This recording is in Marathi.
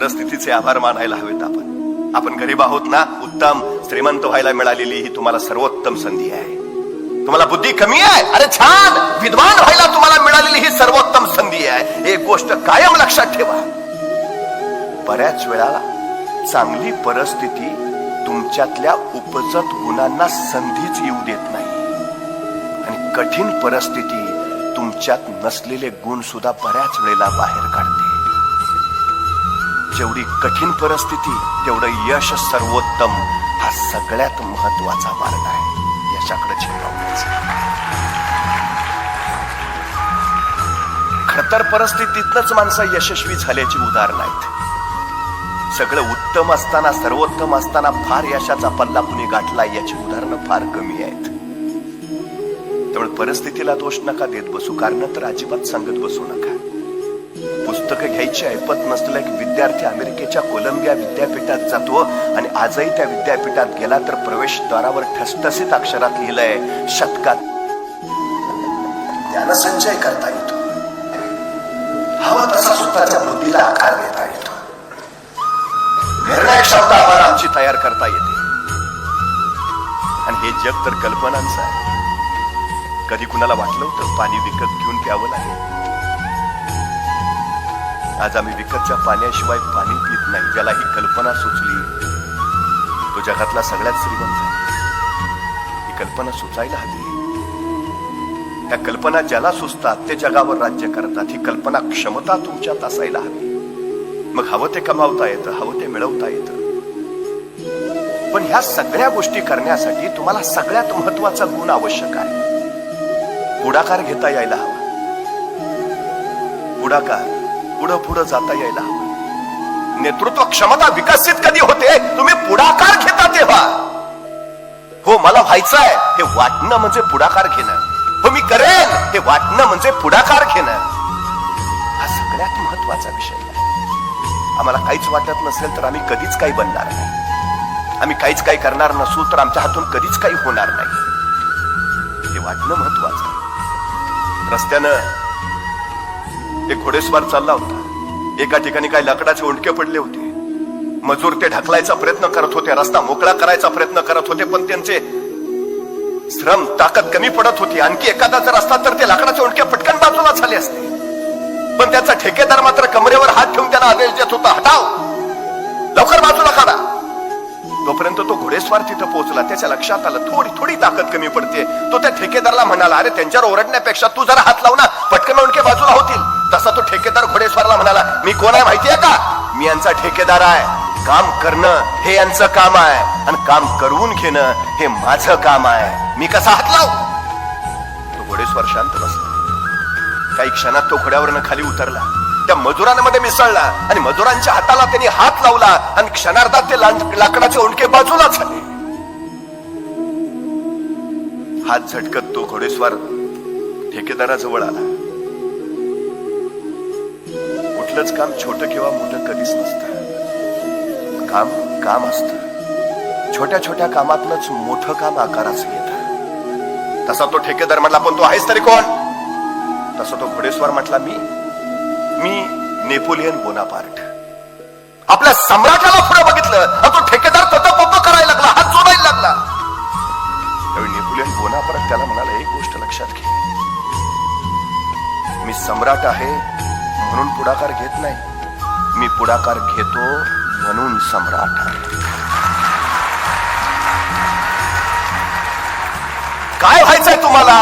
परिस्थितीचे आभार मानायला हवेत आपण. आपण गरीब आहोत ना उत्तम श्रीमंत व्हायला मिळालेली ही तुम्हाला सर्वोत्तम संधी आहे. तुम्हाला बुद्धी कमी आहे? अरे छान! विद्वान व्हायला तुम्हाला मिळालेली ही सर्वोत्तम संधी आहे. एक गोष्ट कायम लक्षात ठेवा. बऱ्याच वेळा चांगली परिस्थिती तुमच्यातल्या उपजत गुणांना संधीच येऊ देत नाही. आणि कठीण परिस्थिती तुमच्यात नसलेले गुण सुद्धा बऱ्याच वेळेला बाहेर काढते. जेवढी कठीण परिस्थिती तेवढं यश सर्वोत्तम हा सगळ्यात महत्त्वाचा मार्ग आहे. यशाकडे झेपावण्याचा खडतर परिस्थितीतनच माणसं यशस्वी झाल्याची उदाहरण आहेत. सगळं उत्तम असताना सर्वोत्तम असताना फार यशाचा पल्ला कुणी गाठला याची उदाहरणं फार कमी आहेत. त्यामुळे परिस्थितीला दोष नका देत बसू कारण तर अजिबात सांगत बसू नका. पुस्तकं घ्यायची ऐपत नसलेला एक विद्यार्थी अमेरिकेच्या कोलंबिया विद्यापीठात जातो आणि आजही त्या विद्यापीठात गेला तर प्रवेशद्वारावर ठसठसीत अक्षरात लिहिलंय शतकात. ज्ञानसंचय करता येतो. हवा तसा स्वतःच्या बुद्धीला आकार देता येतो. निर्णय क्षमता आम्हाला आमची तयार करता येते. आणि हे जग तर कल्पनांचं आहे. कधी कुणाला वाटलं होतं पाणी विकत घेऊन प्यावं लागेल? आज आम्ही विकतच्या पाण्याशिवाय पाणी पित नाही ज्याला ही कल्पना सुचली. तो जगातला सगळ्यात श्रीमंत ही कल्पना सुचायला हवी. त्या कल्पना ज्याला सुचतात ते जगावर राज्य करतात. ही कल्पना क्षमता तुमच्यात असायला हवी. मग हवं ते कमावता येतं हवं ते मिळवता येतं. पण ह्या सगळ्या गोष्टी करण्यासाठी तुम्हाला सगळ्यात महत्त्वाचा गुण आवश्यक आहे. पुढाकार घेता यायला हवा. पुढाकार पुढं पुढं जाता यायला. नेतृत्व क्षमता विकसित कधी होते तुम्ही पुढाकार घेता तेव्हा. हो मला व्हायचं आहे हे वाटणं म्हणजे पुढाकार घेणं. हो मी करेन हे वाटणं म्हणजे पुढाकार घेणं. हा सगळ्यात महत्त्वाचा विषय आहे. आम्हाला काहीच वाटत नसेल तर आम्ही कधीच काही बनणार नाही. आम्ही काहीच काही करणार नसू तर आमच्या हातून कधीच काही होणार नाही. हे वाटणं महत्वाचं आहे. रस्त्यानं एक घोडेस्वार चालला होता. एका ठिकाणी काही लाकडाचे ओंडके पडले होते. मजूर ते ढकलायचा प्रयत्न करत होते रस्ता मोकळा करायचा प्रयत्न करत होते पण त्यांचे श्रम ताकद कमी पडत होती. आणखी एखादा जर असता तर ते लाकडाचे ओंडके पटकन बाजूला झाले असते. पण त्याचा ठेकेदार मात्र कमरेवर हात ठेवून त्याला आदेश देत होता हटाव! लवकर बाजूला काढा! तोपर्यंत तो घोडेस्वार तिथं पोहोचला. त्याच्या लक्षात आलं थोडी थोडी ताकद कमी पडते. तो त्या ठेकेदारला म्हणाला अरे त्यांच्यावर ओरडण्यापेक्षा तू जरा हात लाव ना. पटकन ओंडके बाजूला होतील. तसा तो ठेकेदार घोडेस्वारला म्हणाला मी कोण आहे माहितीये का? मी यांचा ठेकेदार आहे. काम करणं हे यांचं काम आहे. आणि काम करून घेणं हे माझं काम आहे. मी कसा हात लाव? तो घोडेस्वार शांत बसला. काही क्षणात तो घोड्यावरनं खाली उतरला. त्या मजुरांमध्ये मिसळला आणि मजुरांच्या हाताला त्यांनी हात लावला आणि क्षणार्धात ते लाकडाचे ओंडके बाजूला झाले हात झटकत तो घोडेस्वार ठेकेदाराजवळ आला. कुठलंच काम छोटं किंवा मोठं कधीच नसतं. काम काम असतं. छोट्या छोट्या कामातलंच मोठं काम आकाराचं घेत तसा तो ठेकेदार म्हटला पण तो आहेस तरी कोण? तसा तो घोडेस्वार म्हटला मी मी नेपोलियन बोनापार्ट. आपल्या सम्राटाला पुढे बघितलं आणि तो ठेकेदार पत पप करायला लागला हात जोडायला लागला. त्यावेळी नेपोलियन बोनापार्ट त्याला म्हणाला एक गोष्ट लक्षात घे. मी सम्राट आहे म्हणून पुढाकार घेत नाही. मी पुढाकार घेतो म्हणून सम्राट काय व्हायचंय तुम्हाला?